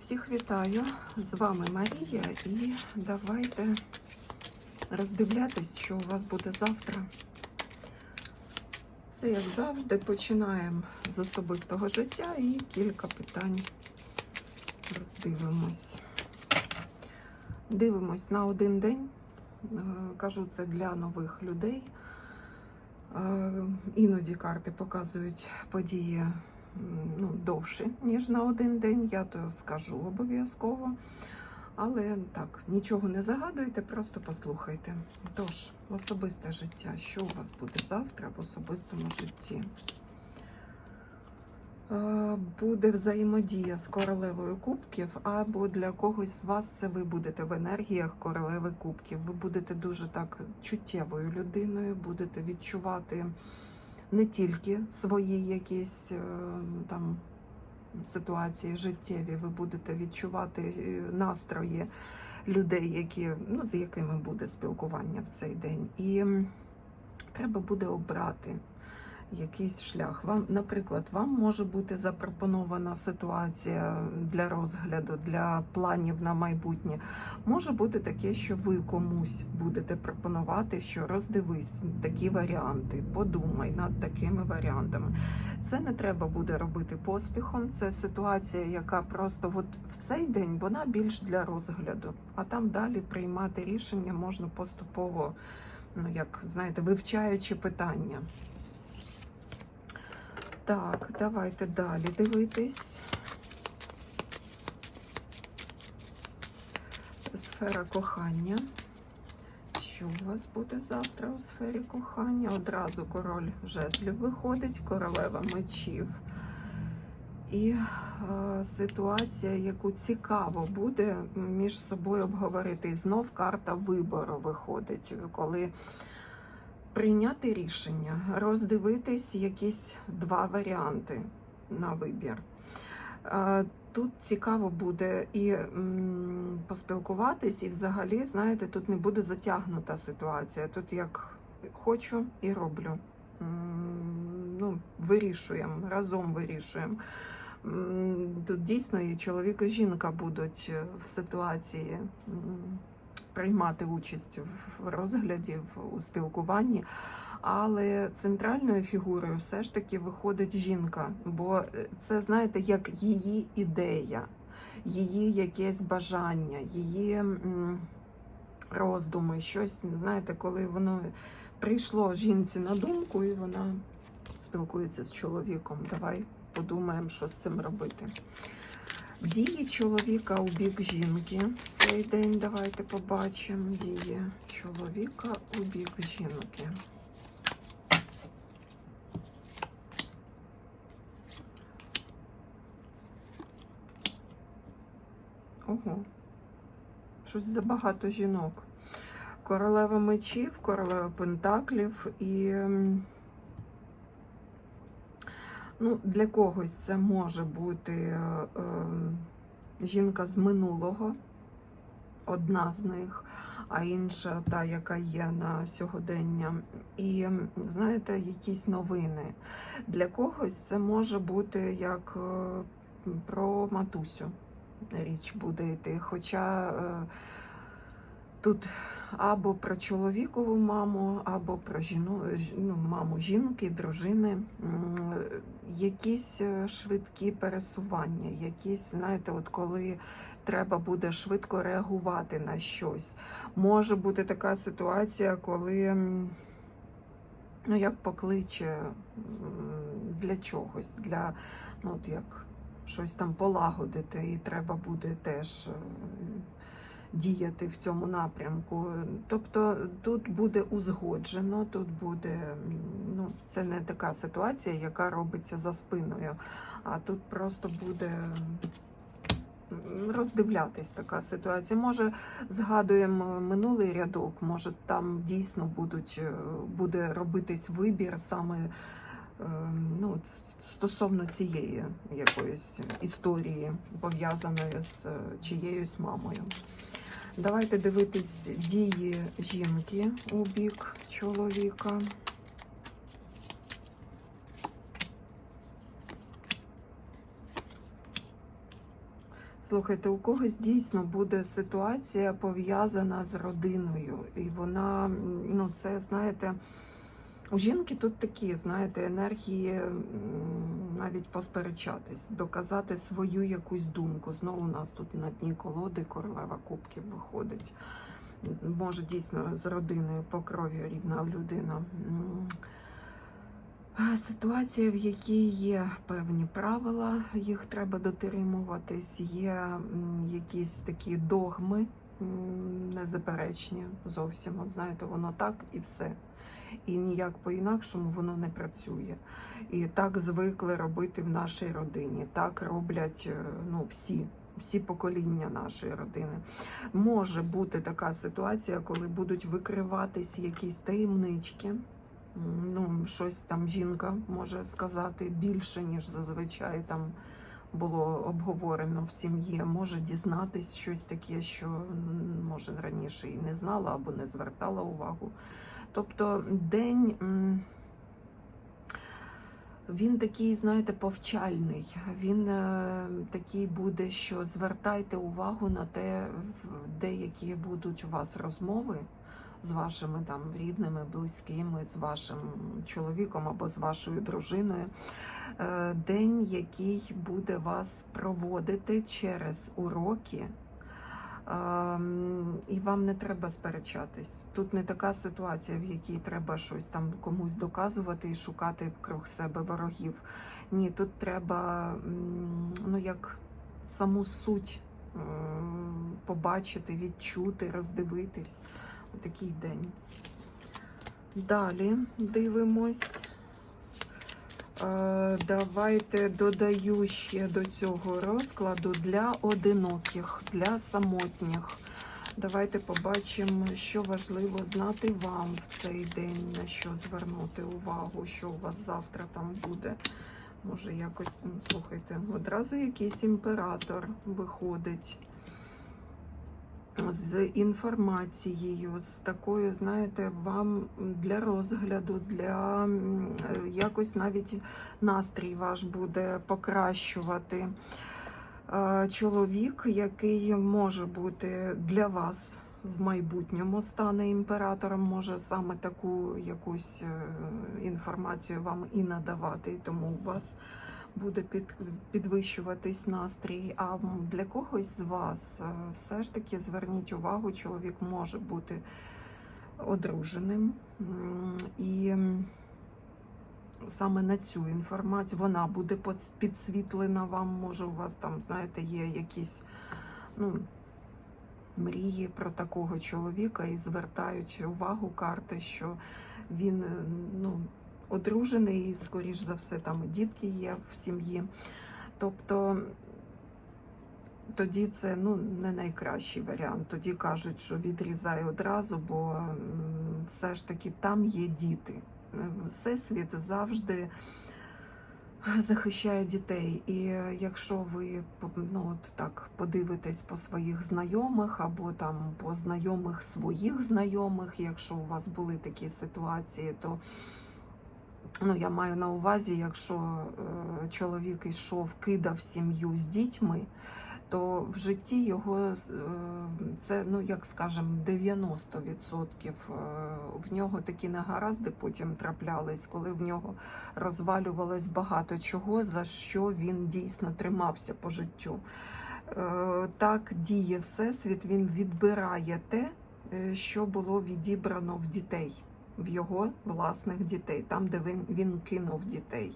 Всіх вітаю! З вами Марія, і давайте роздивлятись, що у вас буде завтра. Все як завжди, починаємо з особистого життя і кілька питань роздивимось. Дивимось на один день. Е, Кажу це для нових людей. Е, Іноді карти показують події ну, довше, ніж на один день, я то скажу обов'язково. Але так, нічого не загадуйте, просто послухайте. Тож, особисте життя, що у вас буде завтра в особистому житті? Е, Буде взаємодія з королевою кубків, або для когось з вас це ви будете в енергіях королеви кубків. Ви будете дуже так чуттєвою людиною, будете відчувати не тільки свої якісь е, там ситуації життєві, ви будете відчувати е, настрої людей, які, ну, з якими буде спілкування в цей день. І треба буде обрати якийсь шлях. Вам, наприклад, вам може бути запропонована ситуація для розгляду, для планів на майбутнє. Може бути таке, що ви комусь будете пропонувати, що роздивись такі варіанти, подумай над такими варіантами. Це не треба буде робити поспіхом. Це ситуація, яка просто от в цей день вона більш для розгляду, а там далі приймати рішення можна поступово, ну як знаєте, вивчаючи питання. Так, давайте далі дивитись. Сфера кохання. Що у вас буде завтра у сфері кохання? Одразу король жезлів виходить, королева мечів. І е, ситуація, яку цікаво буде між собою обговорити. І знов карта вибору виходить, коли прийняти рішення, роздивитись якісь два варіанти на вибір. Е, Тут цікаво буде і поспілкуватись, і взагалі, знаєте, тут не буде затягнута ситуація. Тут як хочу і роблю. Ну, вирішуємо, разом вирішуємо. Тут дійсно і чоловік, і жінка будуть е, в ситуації приймати участь в розгляді, у спілкуванні. Але центральною фігурою все ж таки виходить жінка, бо е, це, знаєте, як її ідея, її якесь бажання, її роздуми, щось, знаєте, коли воно прийшло жінці на думку, і вона спілкується з чоловіком. Давай подумаємо, що з цим робити. Дії чоловіка у бік жінки в цей день. Давайте побачимо. Дії чоловіка у бік жінки. Ого, щось забагато жінок. Королева мечів, королева пентаклів і. Ну, для когось це може бути е, е, жінка з минулого, одна з них, а інша та, яка є на сьогодення. І знаєте, якісь новини. Для когось це може бути як е, про матусю річ буде йти. Хоча е, тут або про чоловікову маму, або про жіну, ну, маму жінки, дружини, якісь е, швидкі пересування, якісь, знаєте, от коли треба буде швидко реагувати на щось. Може бути така ситуація, коли. Ну, як покличе для чогось, для ну, от як щось там полагодити, і треба буде теж е, діяти в цьому напрямку. Тобто тут буде узгоджено, тут буде ну, це не така ситуація, яка робиться за спиною, а тут просто буде. Роздивлятись така ситуація. Може, згадуємо минулий рядок, може там дійсно будуть, буде робитись вибір саме ну, стосовно цієї якоїсь історії, пов'язаної з е, чиєюсь мамою. Давайте дивитись дії жінки у бік чоловіка. Слухайте, у когось дійсно буде ситуація пов'язана з родиною, і вона, ну, це знаєте, у жінки тут такі, знаєте, енергії навіть посперечатись, доказати свою якусь думку. Знову у нас тут на дні колоди королева кубків виходить. Може дійсно з родиною по крові рідна людина. Ситуація, в якій є певні правила, їх треба дотримуватись, є якісь такі догми незаперечні зовсім. От знаєте, воно так і все. І ніяк по-інакшому воно не працює. І так звикли робити в нашій родині. Так роблять е, ну, всі, всі покоління нашої родини. Може бути така ситуація, коли будуть викриватись якісь таємнички. Ну, щось там жінка може сказати більше, ніж зазвичай там було обговорено в сім'ї. Може дізнатись щось таке, що може раніше і не знала або не звертала увагу. Тобто день. Він такий, знаєте, повчальний. Він е, такий буде, що звертайте увагу на те, деякі будуть у вас розмови з вашими там рідними, близькими, з вашим чоловіком або з вашою дружиною. Е, День, який буде вас проводити через уроки. І вам не треба сперечатись. Тут не така ситуація, в якій треба щось там комусь доказувати і шукати круг себе ворогів. Ні, тут треба ну як саму суть побачити, відчути, роздивитись. Отакий день. Далі дивимось. Е, Давайте додаю ще до цього розкладу для одиноких, для самотніх. Давайте побачимо, що важливо знати вам в цей день, на що звернути увагу, що у вас завтра там буде. Може, якось, ну, слухайте, одразу якийсь імператор виходить з інформацією, з такою, знаєте, вам для розгляду, для е, якось навіть настрій ваш буде покращувати. Е, Чоловік, який може бути для вас в майбутньому стане імператором, може саме таку якусь е, інформацію вам і надавати, тому у вас буде під, підвищуватись настрій. А для когось з вас е, все ж таки зверніть увагу, чоловік може бути одруженим. І саме на цю інформацію вона буде підсвітлена вам. Може, у вас там, знаєте, є якісь ну, мрії про такого чоловіка і звертають увагу карти, що він е, ну, одружений, скоріш за все, там і дітки є в сім'ї. Тобто тоді це ну, не найкращий варіант. Тоді кажуть, що відрізай одразу, бо все ж таки там є діти. Всесвіт завжди захищає дітей. І якщо ви ну, от так подивитесь по своїх знайомих або там по знайомих своїх знайомих, якщо у вас були такі ситуації, то ну, я маю на увазі, якщо е, чоловік йшов, кидав сім'ю з дітьми, то в житті його е, це, ну як скажемо, 90%. Е, В нього такі негаразди потім траплялись, коли в нього розвалювалось багато чого, за що він дійсно тримався по життю. Так діє Всесвіт, він відбирає те, що було відібрано в дітей, в його власних дітей, там, де він, він кинув дітей.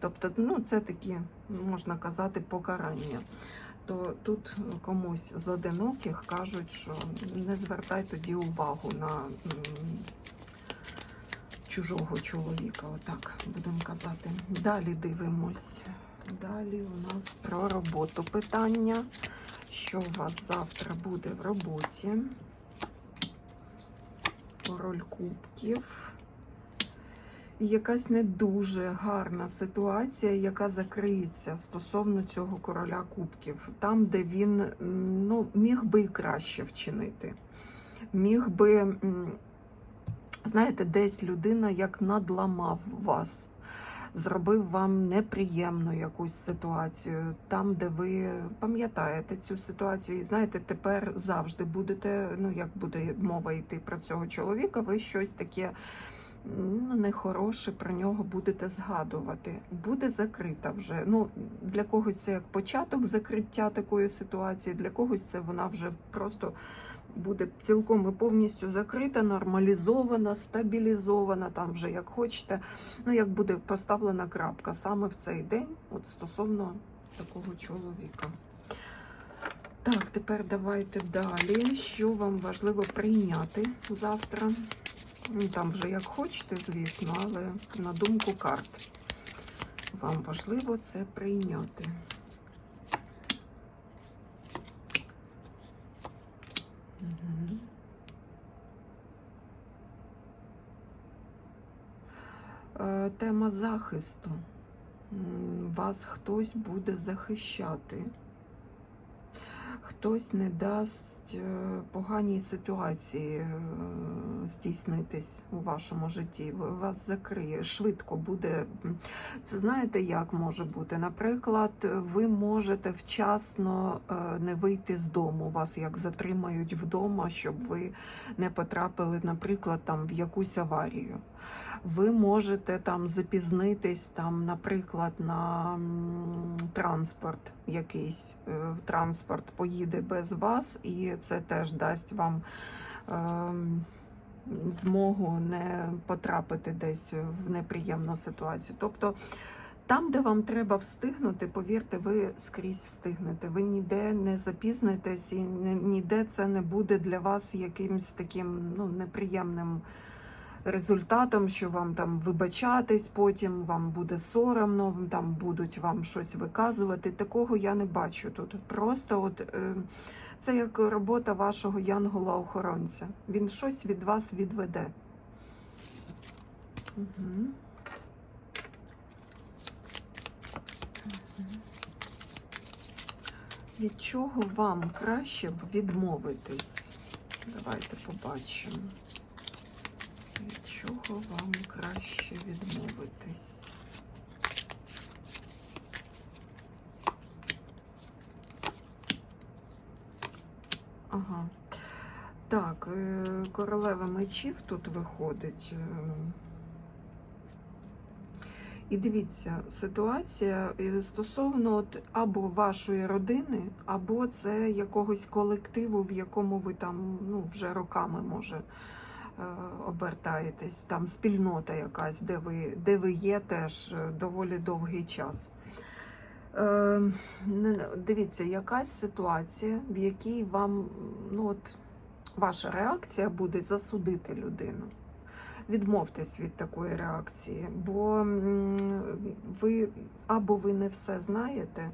Тобто, ну, це такі, можна казати, покарання. То тут комусь з одиноких кажуть, що не звертай тоді увагу на чужого чоловіка. Отак будемо казати. Далі дивимось. Далі у нас про роботу питання. Що у вас завтра буде в роботі? Король кубків. І якась не дуже гарна ситуація, яка закриється стосовно цього короля кубків, там, де він ну, міг би і краще вчинити. Міг би, знаєте, десь людина як надламав вас. Зробив вам неприємну якусь ситуацію, там, де ви пам'ятаєте цю ситуацію, і знаєте, тепер завжди будете, ну як буде мова йти про цього чоловіка, ви щось таке ну, нехороше про нього будете згадувати. Буде закрита вже. Ну, Для когось це як початок закриття такої ситуації, для когось це вона вже просто буде цілком і повністю закрита, нормалізована, стабілізована, там вже як хочете. Ну, як буде поставлена крапка саме в цей день, от стосовно такого чоловіка. Так, тепер давайте далі. Що вам важливо прийняти завтра? Ну, Там вже як хочете, звісно, але на думку карт. Вам важливо це прийняти. Е, Тема захисту. Вас хтось буде захищати. Хтось не дасть поганій ситуації е, здійснитись у вашому житті. Вас закриє, швидко буде. Це знаєте, як може бути? Наприклад, ви можете вчасно е, не вийти з дому. Вас як затримають вдома, щоб ви не потрапили, наприклад, там в якусь аварію. Ви можете там запізнитись, там, наприклад, на транспорт якийсь. Е, Транспорт поїде без вас, і це теж дасть вам ем, змогу не потрапити десь в неприємну ситуацію. Тобто там, де вам треба встигнути, повірте, ви скрізь встигнете. Ви ніде не запізнитесь, і ніде це не буде для вас якимось таким ну, неприємним результатом, що вам там вибачатись, потім вам буде соромно, там будуть вам щось виказувати. Такого я не бачу тут. Просто от е, це як робота вашого янгола-охоронця. Він щось від вас відведе. Угу. Від чого вам краще б відмовитись? Давайте побачимо. Від чого вам краще відмовитись? Ага. Так, е, королева мечів тут виходить. е. І дивіться, ситуація е, стосовно от або вашої родини, або це якогось колективу, в якому ви там ну, вже роками може обертаєтесь, там спільнота якась, де ви, де ви є теж е, доволі довгий час. Е, дивіться, якась ситуація, в якій вам ну, от, ваша реакція буде засудити людину. Відмовтесь від такої реакції, бо ви або ви не все знаєте,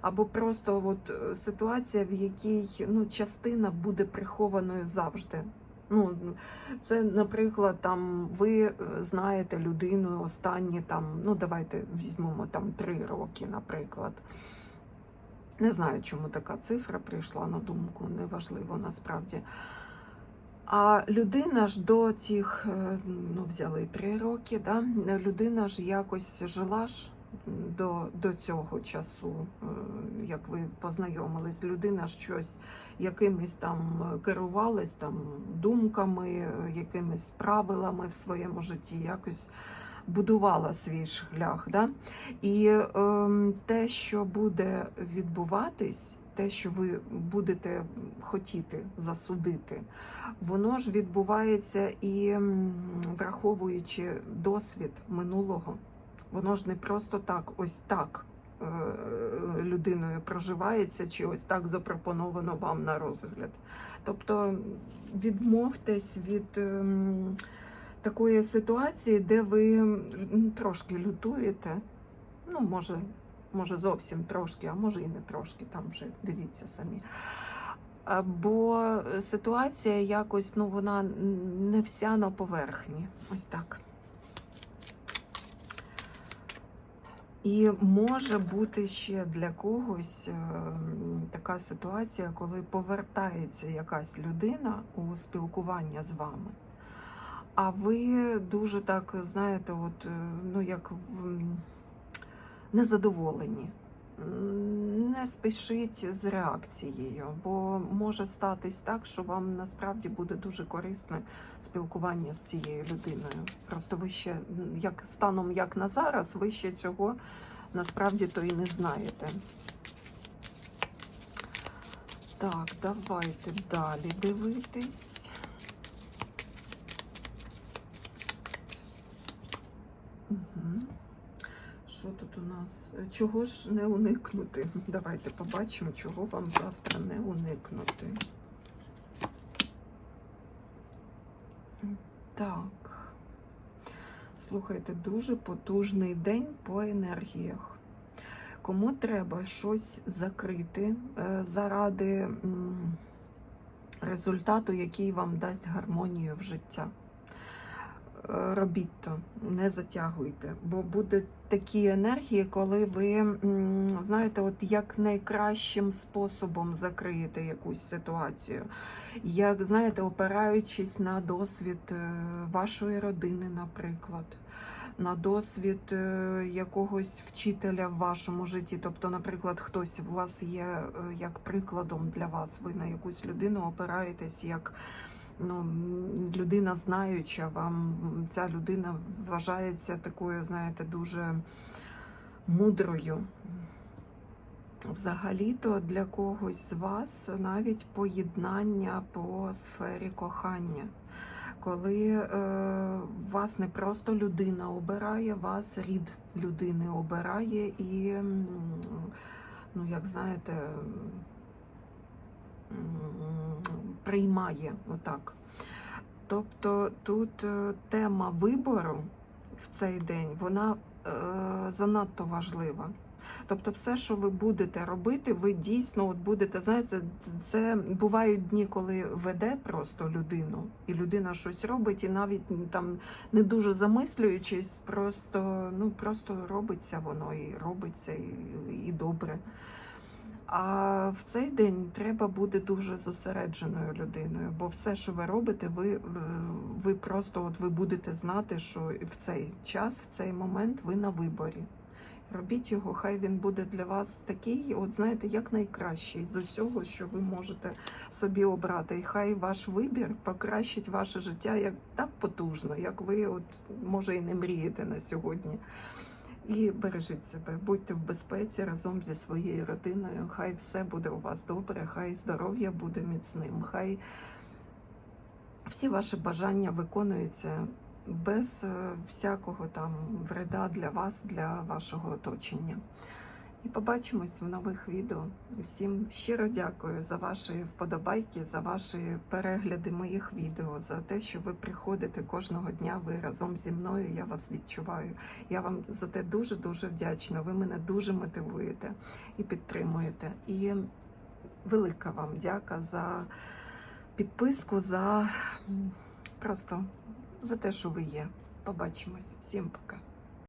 або просто от е, ситуація, в якій ну, частина буде прихованою завжди. Ну, це, наприклад, там ви е, знаєте людину останні там, ну давайте візьмемо там три роки, наприклад. Не знаю, чому така цифра прийшла на думку, неважливо насправді. А людина ж до цих, е, ну, взяли три роки, да? людина ж якось жила ж до, до цього часу, е, як ви познайомились. Людина щось якимись там е, керувалась там думками, е, якимись правилами в своєму житті, якось будувала свій шлях. Да? І ем, те, що буде відбуватись, те, що ви будете хотіти засудити, воно ж відбувається і враховуючи досвід минулого, воно ж не просто так, ось так е, людиною проживається, чи ось так запропоновано вам на розгляд. Тобто відмовтесь від ем, такої ситуації, де ви трошки лютуєте. Ну, може, може зовсім трошки, а може і не трошки, там вже дивіться самі. Бо ситуація якось, ну, вона не вся на поверхні. Ось так. І може бути ще для когось е, така ситуація, коли повертається якась людина у спілкування з вами. а ви дуже так, знаєте, от, е, ну як незадоволені. Не спішіть з реакцією, бо може статись так, що вам насправді буде дуже корисне спілкування з цією людиною. Просто ви ще як станом як на зараз, ви ще цього насправді то і не знаєте. Так, давайте далі дивитись. Угу. Що тут у нас? Чого ж не уникнути? Давайте побачимо, чого вам завтра не уникнути. Так. Слухайте, дуже потужний день по енергіях. Кому треба щось закрити е, заради результату, який вам дасть гармонію в життя. Робіть то, не затягуйте, бо буде такі енергії, коли ви знаєте, от як найкращим способом закриєте якусь ситуацію, як знаєте, опираючись на досвід е, вашої родини, наприклад. На досвід е, якогось вчителя в вашому житті. Тобто, наприклад, хтось у вас є е, як прикладом для вас, ви на якусь людину опираєтесь як ну, людина знаюча, вам ця людина вважається такою, знаєте, дуже мудрою. Взагалі-то для когось з вас навіть поєднання по сфері кохання. Коли е, вас не просто людина обирає, вас рід людини обирає і, ну, як знаєте, приймає отак. Тобто тут е, тема вибору в цей день, вона е, занадто важлива. Тобто, все, що ви будете робити, ви дійсно от будете, знаєте, це бувають дні, коли веде просто людину, і людина щось робить, і навіть там не дуже замислюючись, просто ну просто робиться воно і робиться, і, і добре. А в цей день треба бути дуже зосередженою людиною, бо все, що ви робите, ви, ви просто от ви будете знати, що в цей час, в цей момент ви на виборі. Робіть його, хай він буде для вас такий, от знаєте, як найкращий з усього, що ви можете собі обрати. І хай ваш вибір покращить ваше життя як так потужно, як ви от може і не мрієте на сьогодні. І бережіть себе, будьте в безпеці разом зі своєю родиною. Хай все буде у вас добре, хай здоров'я буде міцним, хай всі ваші бажання виконуються без е, всякого там вреда для вас, для вашого оточення. І побачимось в нових відео. Всім щиро дякую за ваші вподобайки, за ваші перегляди моїх відео, за те, що ви приходите кожного дня. Ви разом зі мною. Я вас відчуваю. Я вам за те дуже дуже вдячна. Ви мене дуже мотивуєте і підтримуєте. І велика вам дяка за підписку, за просто за те, що ви є. Побачимось. Всім пока.